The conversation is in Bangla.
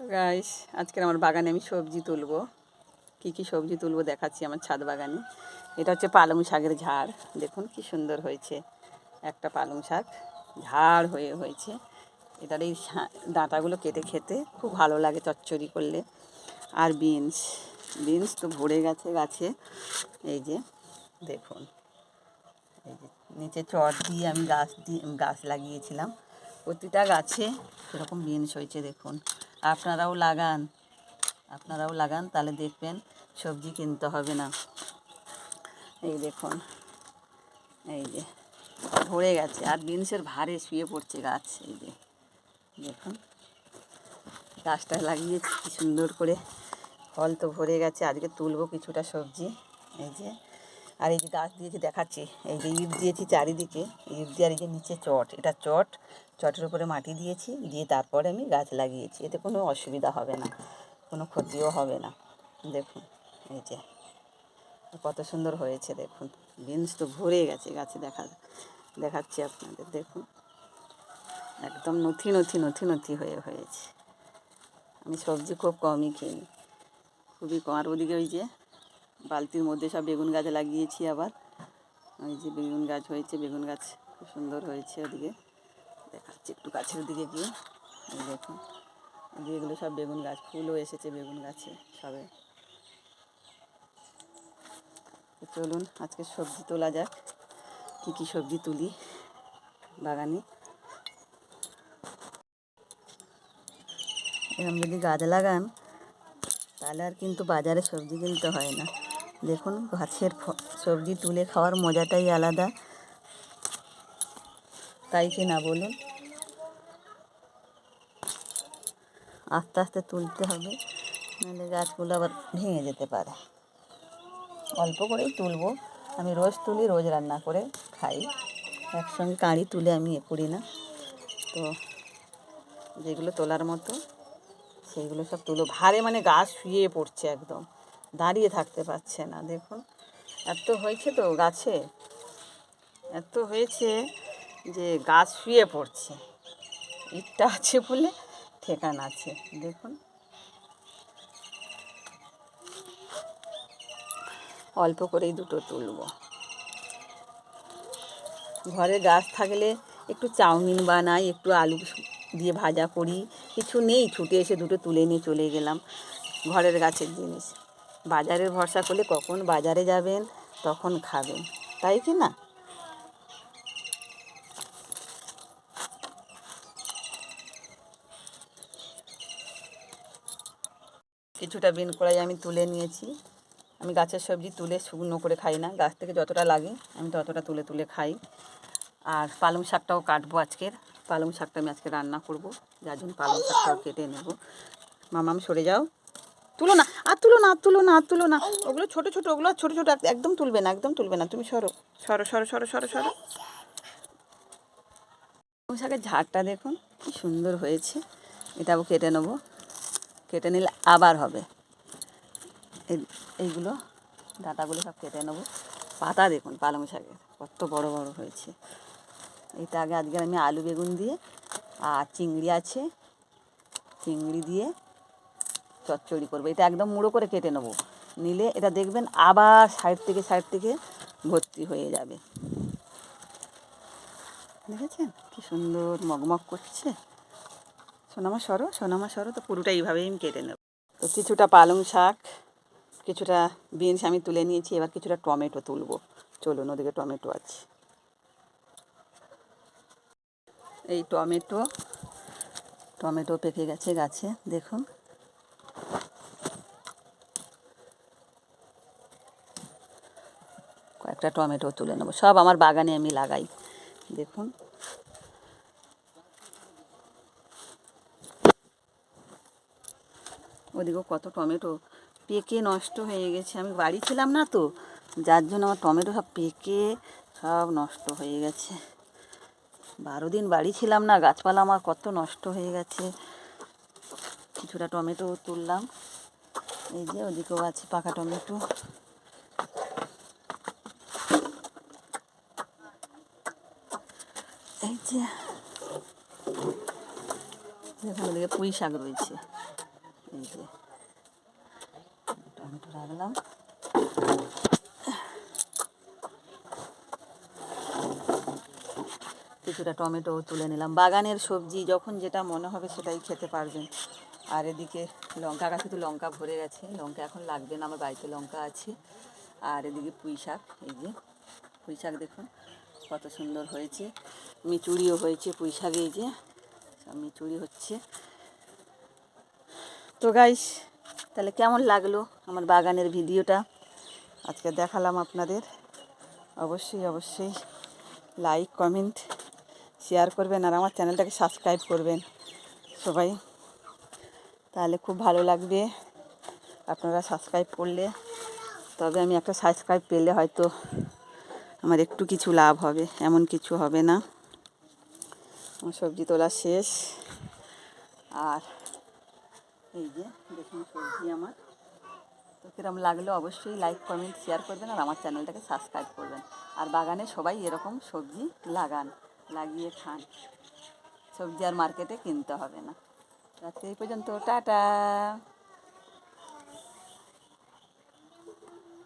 গাইস আজকের আমার বাগানে আমি সবজি তুলবো। কি কি সবজি তুলবো দেখাচ্ছি আমার ছাদ বাগানে। এটা হচ্ছে পালং শাকের ঝাড়। দেখুন কি সুন্দর হয়েছে। একটা পালং শাক ঝাড় হয়ে হয়েছে। এটার এই ডাঁটাগুলো কেটে খেতে খুব ভালো লাগে চচ্চড়ি করলে। আর বিনস বিনস তো ভরে গেছে গাছে। এই যে, দেখুন। এই যে, নিচে চট দিয়ে আমি গাছ দিয়ে গাছ লাগিয়েছিলাম। প্রতিটা গাছে এরকম বিনস হয়েছে, দেখুন। আপনারাও লাগান। আপনারাও লাগান, তাহলে দেখবেন সবজি কিনতে হবে না। এই দেখুন, এই যে ভরে গেছে। আর বিনসের ভারে শুয়ে পড়ছে গাছ, এই যে দেখুন। গাছটা লাগিয়েছি, কি সুন্দর করে। ফল তো ভরে গেছে, আজকে তুলবো কিছুটা সবজি। এই যে আর এই যে গাছ দিয়েছি দেখাচ্ছি, এই যে ইট দিয়েছি চারিদিকে, ইট দিয়ে আর এই যে নিচে চট, এটা চট, চটের উপরে মাটি দিয়েছি, দিয়ে তারপরে আমি গাছ লাগিয়েছি, এতে কোনো অসুবিধা হবে না, কোনো ক্ষতিও হবে না, দেখুন, এই যে, কত সুন্দর হয়েছে, দেখুন বিনস তো ভরে গেছে গাছে দেখা, দেখাচ্ছি আপনাদের, দেখুন, একদম নথি নথি নথি নথি হয়ে হয়েছে, আমি সবজি খুব কমই কিনি খুবই কম, আর ওদিকে ওই যে বালতির মধ্যে সব বেগুন গাছ লাগিয়েছি আবার। ওই যে বেগুন গাছ হয়েছে, বেগুন গাছ খুব সুন্দর হয়েছে ওদিকে। দেখাচ্ছি একটু গাছের দিকে গিয়ে। দেখুন ওদিকে এগুলো সব বেগুন গাছ, ফুলও এসেছে বেগুন গাছে সবে। চলুন, আজকে সবজি তোলা যাক। কী কী সবজি তুলি বাগানে। এরকম যদি গাছ লাগান, তাহলে আর কিন্তু বাজারে সবজি কিনতে হয় না। দেখুন গাছের সবজি তুলে খাওয়ার মজাটাই আলাদা। তাই কি না বলুন? আস্তে আস্তে তুলতে হবে, নাহলে গাছগুলো আবার ভেঙে যেতে পারে। অল্প করেই তুলবো। আমি রোজ তুলি, রোজ রান্না করে খাই। একসঙ্গে কাঁড়ি তুলে আমি এ করি না। তো যেগুলো তোলার মতো, সেইগুলো সব তুলো। ভারে মানে গাছ শুয়ে পড়ছে একদম। দাঁড়িয়ে থাকতে পারছে না, দেখুন। এত হয়েছে তো গাছে? এত হয়েছে যে গাছ শুয়ে পড়ছে। ইটটা আছে বলে ঠেকান আছে, দেখুন। অল্প করেই দুটো তুলবো। ঘরে গাছ থাকলে একটু চাউমিন বানাই, একটু আলু দিয়ে ভাজা করি। কিছু নেই, ছুটে এসে দুটো তুলে নিয়ে চলে গেলাম। ঘরের গাছের জিনিস। বাজারের ভরসা করলে কখন বাজারে যাবেন, তখন খাবেন, তাই কি না? কিছুটা বিন কড়াই আমি তুলে নিয়েছি। আমি গাছের সবজি তুলে শুকনো করে খাই না, গাছ থেকে যতটা লাগে আমি ততটা তুলে তুলে খাই। আর পালং শাকটাও কাটবো আজকের, পালং শাকটা আমি আজকে রান্না করব, যার জন্য পালং শাকটাও কেটে নেব। মামাম সরে যাও। তুলো না। আর তুলো না তুলো না তুলো না। ওগুলো ছোটো ছোটো ওগুলো ছোটো ছোটো এক- একদম তুলবে না একদম তুলবে না। তুমি সরো। সরো সরো সরো সরো সরো। শাকের ঝাড়টা দেখুন কি সুন্দর হয়েছে। এটাও কেটে নেব। কেটে নিলে আবার হবে। এই এইগুলো ডাঁটাগুলো সব কেটে নেব। পাতা দেখুন পালং শাকের। কত বড় বড় হয়েছে। এটা আগে আজকে আমি আলু বেগুন দিয়ে আর চিংড়ি আছে। চিংড়ি দিয়ে চচ্চড়ি করব। এটা একদম মুড়ো করে কেটে নেব। নিলে এটা দেখবেন আবার সাইড থেকে সাইড থেকে ভর্তি হয়ে যাবে। দেখেছেন? কি সুন্দর মগমগ করছে। সোনামা, সরো সোনামা, সরো, তো পুরোটা এইভাবেই আমি কেটে নেব। তো কিছুটা পালং শাক, কিছুটা বিনস আমি তুলে নিয়েছি, এবার কিছুটা টমেটো তুলবো। চলুন, ওদিকে টমেটো আছে। এই টমেটো টমেটো পেকে গেছে গাছে, দেখুন। কয়েকটা টমেটো তুলে নেব। সব আমার বাগানে আমি লাগাই। দেখুন। ওদিকেও কত টমেটো। পেকে নষ্ট হয়ে গেছে। আমি বাড়ি ছিলাম না তো, যার জন্য আমার টমেটো সব পেকে সব নষ্ট হয়ে গেছে। বারো দিন বাড়ি ছিলাম না, গাছপালা আমার কত নষ্ট হয়ে গেছে। কিছুটা টমেটো তুললাম। এই যে ওদিকেও আছে পাকা টমেটো। এই যে দেখুন পুঁই শাক রয়েছে। এই যে, টমেটো রাখলাম। কিছুটা টমেটো তুলে নিলাম। বাগানের সবজি যখন যেটা মনে হবে সেটাই খেতে পারবেন। আর এদিকে লঙ্কা গাছে তো লঙ্কা ভরে গেছে। লঙ্কা এখন লাগবে না, আমার বাড়িতে লঙ্কা আছে। আর এদিকে পুঁই শাক, এই যে পুঁই শাক দেখুন, কত সুন্দর হয়েছে। মিচুড়িও হয়েছে পুঁই শাকে যে সব মিচুড়ি হচ্ছে। তো গাইস তাহলে কেমন লাগল আমার বাগানের ভিডিওটা? আজকে দেখালাম আপনাদের। অবশ্যই অবশ্যই লাইক কমেন্ট শেয়ার করবেন আর আমার চ্যানেলটাকে সাবস্ক্রাইব করবেন সবাই। তাহলে খুব ভালো লাগবে আপনারা সাবস্ক্রাইব করলে। তবে আমি একটা সাবস্ক্রাইব পেলে হয়তো আমার একটু কিছু লাভ হবে, এমন কিছু হবে না। সবজি তোলা শেষ। আর এই যে, দেখুন সবজি আমার। তো কিরম লাগল অবশ্যই লাইক কমেন্ট শেয়ার করবেন আর আমার চ্যানেলটাকে সাবস্ক্রাইব করবেন। আর বাগানে সবাই এরকম সবজি লাগান, লাগিয়ে খান। সবজি আর মার্কেটে কিনতে হবে না। রাত্রে এই পর্যন্ত, টাটা!